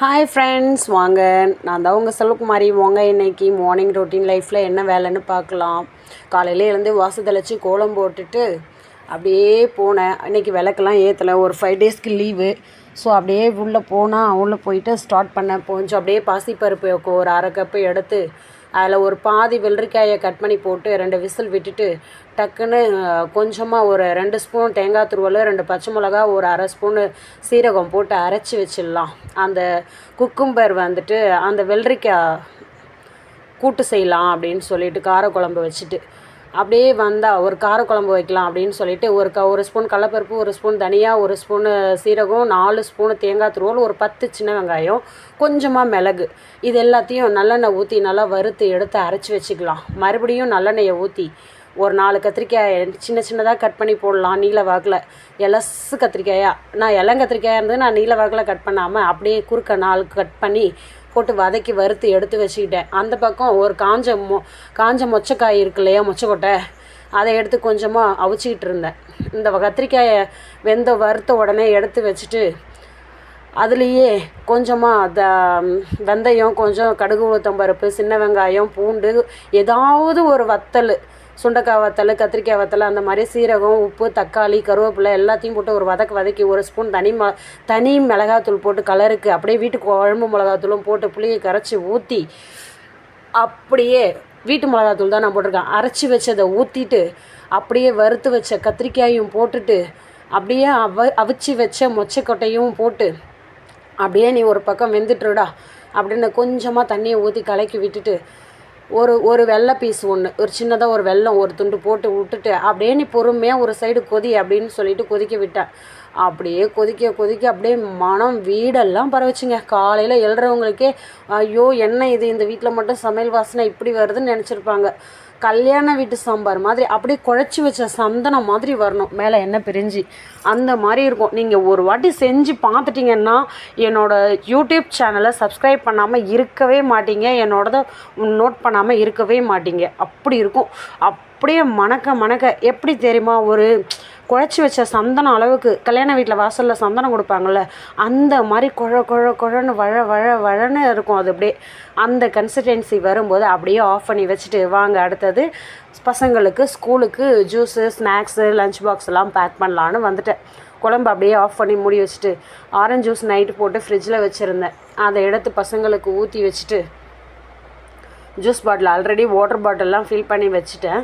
Hi friends வாங்க. நான் தான் உங்கள் செல்வகுமாரி. வாங்க இன்னைக்கு மார்னிங் ரொட்டீன் லைஃப்பில் என்ன வேலைன்னு பார்க்கலாம். காலையில் எழுந்து வாசல் தெளித்து கோலம் போட்டுட்டு அப்படியே போனேன். இன்றைக்கி விளக்கெல்லாம் ஏற்றலை ஒரு ஃபைவ் டேஸ்க்கு லீவு ஸோ அப்படியே உள்ளே போனால் உள்ளே போயிட்டு ஸ்டார்ட் பண்ணேன். கொஞ்சம் அப்படியே பாசிப்பருப்பு ஒரு அரை கப்பு எடுத்து அதில் ஒரு பாதி வெள்ளரிக்காயை கட் பண்ணி போட்டு ரெண்டு விசில் விட்டுட்டு டக்குன்னு கொஞ்சமாக ஒரு ரெண்டு ஸ்பூன் தேங்காய் துருவல் ரெண்டு பச்சை மிளகா ஒரு அரை ஸ்பூனு சீரகம் போட்டு அரைச்சி வச்சிடலாம். அந்த குக்கும்பர் வந்துட்டு அந்த வெள்ளரிக்காய் கூட்டு செய்யலாம் அப்படின்னு சொல்லிட்டு காரக்குழம்பு வச்சுட்டு. அப்படியே வந்தால் ஒரு காரக்குழம்பு வைக்கலாம் அப்படின்னு சொல்லிட்டு ஒரு க ஒரு ஸ்பூன் கடலப்பருப்பு ஒரு ஸ்பூன் தனியா ஒரு ஸ்பூனு சீரகம் நாலு ஸ்பூனு தேங்காய் துருவல் ஒரு பத்து சின்ன வெங்காயம் கொஞ்சமாக மிளகு. இது எல்லாத்தையும் நல்லெண்ணெய் ஊற்றி நல்லா வறுத்து எடுத்து அரைச்சி வச்சுக்கலாம். மறுபடியும் நல்லெண்ணெயை ஊற்றி ஒரு நாலு கத்திரிக்காய் சின்ன சின்னதாக கட் பண்ணி போடலாம் நீல வாக்கில். எலசு கத்திரிக்காயா? நான் இளங்கத்திரிக்காயாக இருந்து நான் நீல வாக்கில் கட் பண்ணாமல் அப்படியே குறுக்க நாலு கட் பண்ணி போட்டு வதக்கி வறுத்து எடுத்து வச்சுக்கிட்டேன். அந்த பக்கம் ஒரு காஞ்ச மொ காஞ்ச மொச்சக்காய் இருக்கு இல்லையா மொச்சக்கொட்டை அதை எடுத்து கொஞ்சமாக அவிச்சிக்கிட்டு இருந்தேன். இந்த கத்திரிக்காயை வெந்த வறுத்த உடனே எடுத்து வச்சுட்டு அதுலேயே கொஞ்சமாக த வெந்தயம் கொஞ்சம் கடுகு உளுத்தம்பருப்பு சின்ன வெங்காயம் பூண்டு ஏதாவது ஒரு வத்தல் சுண்டக்காய் வத்தல் கத்திரிக்காய் வத்தல் அந்த மாதிரி சீரகம் உப்பு தக்காளி கருவேப்பிலை எல்லாத்தையும் போட்டு ஒரு வதக்கு வதக்கி ஒரு ஸ்பூன் தனி ம தனி மிளகாத்தூள் போட்டு கலருக்கு அப்படியே வீட்டு குழம்பு மிளகாத்தூளும் போட்டு புளியை கரைச்சி ஊற்றி அப்படியே வீட்டு மிளகாத்தூள் தான் நான் போட்டிருக்கேன். அரைச்சி வச்சதை ஊற்றிட்டு அப்படியே வறுத்து வச்ச கத்திரிக்காயும் போட்டுட்டு அப்படியே அவ அவிச்சு வச்ச மொச்சக்கொட்டையும் போட்டு அப்படியே நீ ஒரு பக்கம் வெந்துட்டுடா அப்படின்னு கொஞ்சமாக தண்ணியை ஊற்றி கலக்கி விட்டுட்டு ஒரு ஒரு வெள்ளை பீஸ் ஒன்று ஒரு சின்னதாக ஒரு வெள்ளம் ஒரு துண்டு போட்டு விட்டுட்டு அப்படியே நீ பொறுமையாக ஒரு சைடு கொதி அப்படின்னு சொல்லிட்டு கொதிக்க விட்டேன் அப்படியே கொதிக்க கொதிக்க அப்படியே மனம் வீடெல்லாம் பரவச்சுங்க. காலையில் எழுறவங்களுக்கே ஐயோ என்ன இது? இந்த வீட்டில் மட்டும் சமையல் வாசனை இப்படி வருதுன்னு நினச்சிருப்பாங்க. கல்யாண வீட்டு சாம்பார் மாதிரி அப்படியே குழச்சி வச்ச சந்தனம் மாதிரி வரணும். மேலே எண்ணெய் பிரிஞ்சு. அந்த மாதிரி இருக்கும். நீங்கள் ஒரு வாட்டி செஞ்சு பார்த்துட்டிங்கன்னா என்னோடய யூடியூப் சேனலை சப்ஸ்கிரைப் பண்ணாமல் இருக்கவே மாட்டீங்க. என்னோடதை நோட் பண்ணாமல் இருக்கவே மாட்டீங்க. அப்படி இருக்கும். அப்படியே மணக்க மணக்க எப்படி தெரியுமா? ஒரு குழச்சி வச்ச சந்தனம் அளவுக்கு கல்யாண வீட்டில் வாசலில் சந்தனம் கொடுப்பாங்கள்ல அந்த மாதிரி குழ குழ குழன்னு வழ வழ வழன்னு இருக்கும். அது அப்படியே அந்த கன்சிஸ்டன்சி வரும்போது அப்படியே ஆஃப் பண்ணி வச்சுட்டு வாங்க அடுத்தது பசங்களுக்கு ஸ்கூலுக்கு ஜூஸு ஸ்நாக்ஸு லஞ்ச் பாக்ஸ் எல்லாம் பேக் பண்ணலான்னு வந்துட்டேன். குழம்பு அப்படியே ஆஃப் பண்ணி மூடி வச்சுட்டு ஆரஞ்ச் ஜூஸ் நைட்டு போட்டு ஃப்ரிட்ஜில் வச்சுருந்தேன். அதை எடுத்து பசங்களுக்கு ஊற்றி வச்சுட்டு ஜூஸ் பாட்டில் ஆல்ரெடி வாட்டர் பாட்டிலெலாம் ஃபில் பண்ணி வச்சுட்டேன்.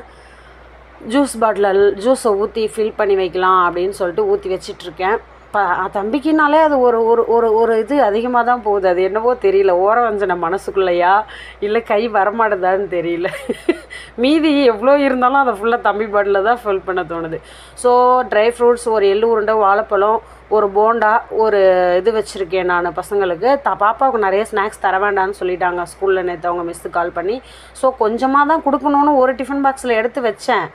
ஜூஸ் பாட்டில் ஜூஸை ஊற்றி ஃபில் பண்ணி வைக்கலாம் அப்படின்னு சொல்லிட்டு ஊற்றி வச்சிட்ருக்கேன். ப தம்பிக்குனாலே அது ஒரு ஒரு ஒரு ஒரு இது அதிகமாக தான் போகுது. அது என்னவோ தெரியல. ஓர வஞ்சனை மனசுக்குள்ளையா? இல்லை கை வரமாட்டுதான்னு தெரியல. மீதி எவ்வளோ இருந்தாலும் அதை ஃபுல்லாக தம்பி பாட்டில் தான் ஃபில் பண்ண தோணுது. ஸோ ட்ரை ஃப்ரூட்ஸ் ஒரு எள்ளு உருண்டை வாழைப்பழம் ஒரு போண்டா ஒரு இது வச்சுருக்கேன் நான் பசங்களுக்கு. த பாப்பாவுக்கு நிறைய ஸ்நாக்ஸ் தர வேண்டாம்னு சொல்லிட்டாங்க. ஸ்கூலில் நேற்று அவங்க மிஸ்ஸு கால் பண்ணி. ஸோ கொஞ்சமாக தான் கொடுக்கணுன்னு ஒரு டிஃபன் பாக்ஸில் எடுத்து வச்சேன்.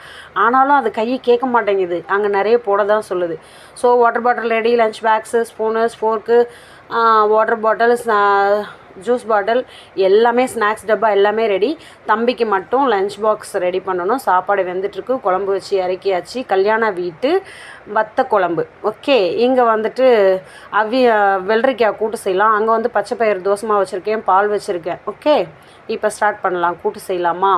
ஆனாலும் அது கையை கேட்க மாட்டேங்குது. அங்கே நிறைய போட தான் சொல்லுது. So water bottle ready lunch bags spoon spork water bottle juice bottle எல்லாமே ஸ்நாக்ஸ் டப்பா எல்லாமே ரெடி தம்பிக்கு மட்டும் லஞ்ச் பாக்ஸ் ரெடி பண்ணணும். சாப்பாடு வெந்துட்டுருக்கு. குழம்பு வச்சு இறக்கியாச்சு. கல்யாண வீட்டு வத்த குழம்பு. ஓகே இங்கே வந்துட்டு அவி வெள்ளரிக்காய் கூட்டு செய்யலாம். அங்கே வந்து பச்சை பயிர் தோசமாக வச்சுருக்கேன். பால் வச்சுருக்கேன். ஓகே இப்போ ஸ்டார்ட் பண்ணலாம். கூட்டு செய்யலாமா?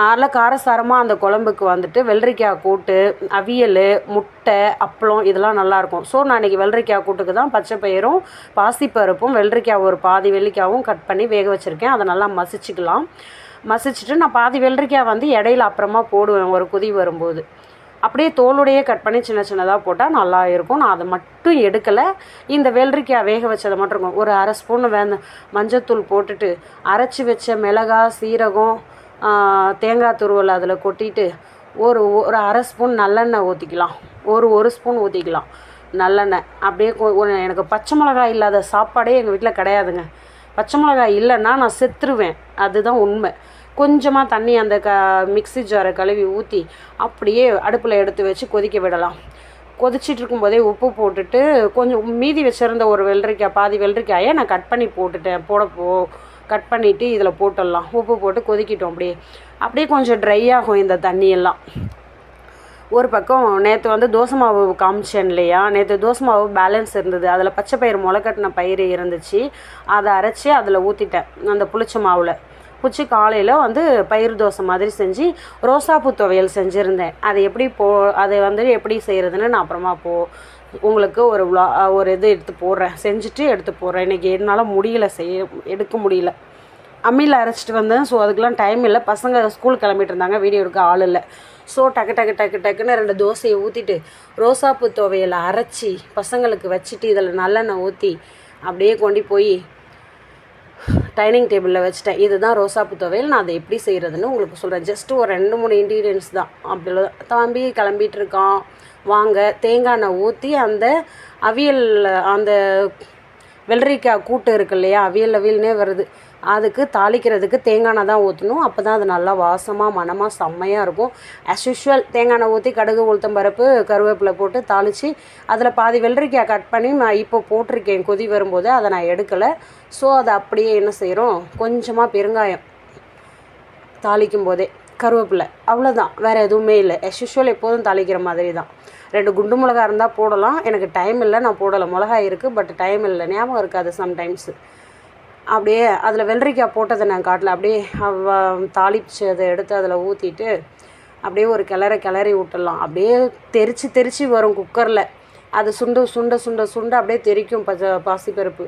அதில் காரசாரமாக அந்த குழம்புக்கு வந்துட்டு வெள்ளரிக்காய் கூட்டு அவியல் முட்டை அப்பளம் இதெல்லாம் நல்லாயிருக்கும் ஸோ நான் இன்றைக்கி வெள்ளரிக்காய் கூட்டுக்கு தான் பச்சை பயிரும் பாசிப்பருப்பும் வெள்ளரிக்காய் ஒரு பாதி வெள்ளிக்காயும் கட் பண்ணி வேக வச்சுருக்கேன். அதை நல்லா மசிச்சுக்கலாம். மசிச்சுட்டு நான் பாதி வெள்ளரிக்காய் வந்து இடையில அப்புறமா போடுவேன் ஒரு கொதி வரும்போது. அப்படியே தோலுடையே கட் பண்ணி சின்ன சின்னதாக போட்டால் நல்லா இருக்கும். நான் அதை மட்டும் எடுக்கலை. இந்த வெள்ளரிக்காய் வேக வச்சதை மட்டும் இருக்கும். ஒரு அரை ஸ்பூன் வேந்த மஞ்சத்தூள் போட்டுட்டு அரைச்சி வச்ச மிளகா சீரகம் தேங்காய் துருவல் அதில் கொட்டிட்டு ஒரு ஒரு அரை ஸ்பூன் நல்லெண்ணெய் ஊற்றிக்கலாம் ஒரு ஒரு ஸ்பூன் ஊற்றிக்கலாம் நல்லெண்ணெய். அப்படியே எனக்கு பச்சை மிளகாய் இல்லாத சாப்பாடே எங்கள் வீட்டில் கிடையாதுங்க. பச்சை மிளகாய் இல்லைன்னா நான் செத்துருவேன். அதுதான் உண்மை. கொஞ்சமாக தண்ணி அந்த க மிக்ஸி ஜாரை கழுவி ஊற்றி அப்படியே அடுப்பில் எடுத்து வச்சு கொதிக்க விடலாம். கொதிச்சிட்டு இருக்கும்போதே உப்பு போட்டுட்டு கொஞ்சம் மீதி வச்சுருந்த ஒரு வெள்ளரிக்காய் பாதி வெள்ளரிக்காயை நான் கட் பண்ணி போட்டுட்டேன். போட போ கட் பண்ணிவிட்டு இதில் போட்டுடலாம். உப்பு போட்டு கொதிக்கிட்டோம் அப்படியே. அப்படியே கொஞ்சம் ட்ரை ஆகும் இந்த தண்ணியெல்லாம். ஒரு பக்கம் நேற்று வந்து தோசை மாவு காமிச்சேன் இல்லையா? நேற்று தோசை மாவு பேலன்ஸ் இருந்தது. அதில் பச்சை பயிறு முளைக்கட்டின பயிறு இருந்துச்சு. அதை அரைச்சி அதில் ஊற்றிட்டேன் அந்த புளிச்ச மாவில். குச்சி காலையில் வந்து பயிர் தோசை மாதிரி செஞ்சு ரோசாப்பூ துவையல் செஞ்சுருந்தேன். அது எப்படி போ அதை வந்து எப்படி செய்கிறதுன்னு நான் அப்புறமா போ உங்களுக்கு ஒரு விலா ஒரு இது எடுத்து போடுறேன். செஞ்சுட்டு எடுத்து போடுறேன். இன்றைக்கி என்னால் முடியல செய்ய எடுக்க முடியல. அம்மியில் அரைச்சிட்டு வந்தேன். ஸோ அதுக்கெலாம் டைம் இல்லை. பசங்க ஸ்கூல் கிளம்பிட்டு இருந்தாங்க. வீடியோ எடுக்க ஆள் இல்லை. ஸோ டக்கு டக்கு டக்கு டக்குன்னு ரெண்டு தோசையை ஊற்றிட்டு ரோசாப்பூ துவையலை அரைச்சி பசங்களுக்கு வச்சுட்டு இதில் நல்லெண்ணெய் ஊற்றி அப்படியே கொண்டு போய் டைனிங் டேபிளில் வச்சுட்டேன். இதுதான் ரோசாப்பூ துவையல் நான் அதை எப்படி செய்கிறதுன்னு உங்களுக்கு சொல்கிறேன் ஜஸ்ட்டு ஒரு ரெண்டு மூணு இன்க்ரீடியன்ஸ் தான். அப்படி தம்பி கிளம்பிட்டு இருக்கான். வாங்க. தேங்காய் எண்ணெய் ஊற்றி அந்த அவியல் அந்த வெள்ளரிக்காய் கூட்டு இருக்கு இல்லையா? அவியல் அவியல்னே வருது. அதுக்கு தாளிக்கிறதுக்கு தேங்காய் எண்ணெய் தான் ஊற்றணும் அப்போ தான் அது நல்லா வாசமாக மணமாக செம்மையாக இருக்கும். ஆஸ் யூஷுவல் தேங்காய் எண்ணெய் ஊற்றி கடுகு உளுத்தம் பருப்பு கருவேப்பிலை போட்டு தாளித்து அதில் பாதி வெள்ளரிக்காய் கட் பண்ணி நான் இப்போ போட்டிருக்கேன். கொதி வரும்போது அதை நான் எடுக்கலை. ஸோ அதை அப்படியே என்ன செய்கிறோம் கொஞ்சமாக பெருங்காயம் தாளிக்கும் போதே கருவேப்பிலை அவ்வளோதான் வேறு எதுவுமே இல்லை. As யூஷுவல் எப்போதும் தாளிக்கிற மாதிரி தான். ரெண்டு குண்டு மிளகா இருந்தால் போடலாம். எனக்கு டைம் இல்லை நான் போடலை. மிளகா இருக்குது பட் டைம் இல்லை. ஞாபகம் இருக்காது சம்டைம்ஸு அப்படியே அதில் வெள்ளரிக்காய் போட்டதை நான் காட்டல. அப்படியே அவ தாளிச்சு அதை எடுத்து அதில் ஊற்றிட்டு அப்படியே ஒரு கிளற கிளறி விட்டுடலாம். அப்படியே தெரிச்சு தெரித்து வரும் குக்கரில். அது சுண்ட சுண்ட சுண்ட சுண்ட அப்படியே தெரிக்கும் பச்சை பாசிப்பருப்பு.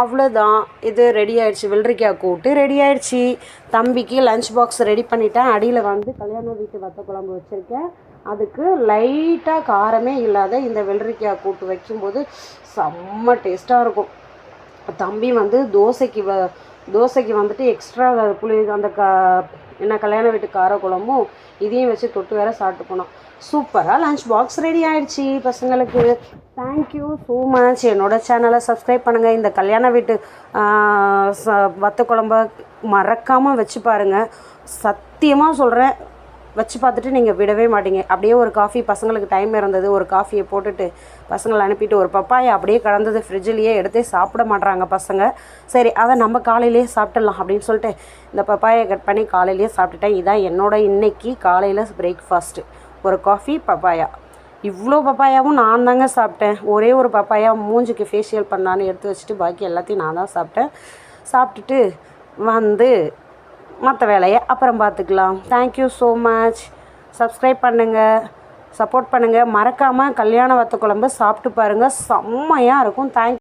அவ்வளோதான். இது ரெடி ஆயிடுச்சு. வெள்ளரிக்காய் கூட்டு ரெடி ஆயிடுச்சு. தம்பிக்கு லஞ்ச் பாக்ஸ் ரெடி பண்ணிட்டேன். அடியில் வந்து கல்யாண வீட்டு வத்த குழம்பு வச்சுருக்கேன். அதுக்கு லைட்டாக காரமே இல்லாத இந்த வெள்ளரிக்காய் கூட்டு வைக்கும்போது செம்ம டேஸ்ட்டாக இருக்கும். தம்பி வந்து தோசைக்கு வ தோசைக்கு வந்துட்டு எக்ஸ்ட்ரா புளி அந்த க என்ன கல்யாண வீட்டு கார குழம்பும் இதையும் வச்சு தொட்டு வேற சாப்பிட்டு போனோம். சூப்பராக லஞ்ச் பாக்ஸ் ரெடி ஆயிடுச்சு பசங்களுக்கு. தேங்க்யூ ஸோ மச் என்னோட சேனலை சப்ஸ்கிரைப் பண்ணுங்கள் இந்த கல்யாண வீட்டு ச- வத்த குழம்ப மறக்காமல் வச்சு பாருங்கள் சத்தியமாக சொல்கிறேன் வச்சு பார்த்துட்டு நீங்கள் விடவே மாட்டீங்க. அப்படியே ஒரு காஃபி பசங்களுக்கு டைம் இருந்தது. ஒரு காஃபியை போட்டுட்டு பசங்களை அனுப்பிட்டு ஒரு பப்பாயை அப்படியே கலந்தது ஃப்ரிட்ஜிலேயே எடுத்து சாப்பிட மாட்றாங்க பசங்க. சரி அதை நம்ம காலையிலேயே சாப்பிட்டுடலாம் அப்படின்னு சொல்லிட்டு இந்த பப்பாயை கட் பண்ணி காலையிலேயே சாப்பிட்டுட்டேன். இதான் என்னோட இன்னைக்கு காலையில் பிரேக்ஃபாஸ்ட்டு ஒரு காஃபி பப்பாயா. இவ்வளோ பப்பாயாவும் நான் தாங்க சாப்பிட்டேன். ஒரே ஒரு பப்பாயா மூஞ்சிக்கு ஃபேஷியல் பண்ணான்னு எடுத்து வச்சுட்டு பாக்கி எல்லாத்தையும் நான் தான் சாப்பிட்டேன். சாப்பிட்டுட்டு வந்து மற்ற வேலையை அப்புறம் பார்த்துக்கலாம். Thank you so much subscribe பண்ணுங்கள் சப்போர்ட் பண்ணுங்கள் மறக்காமல் கல்யாண வத்த குழம்பு சாப்பிட்டு பாருங்கள் செம்மையாக இருக்கும். தேங்க்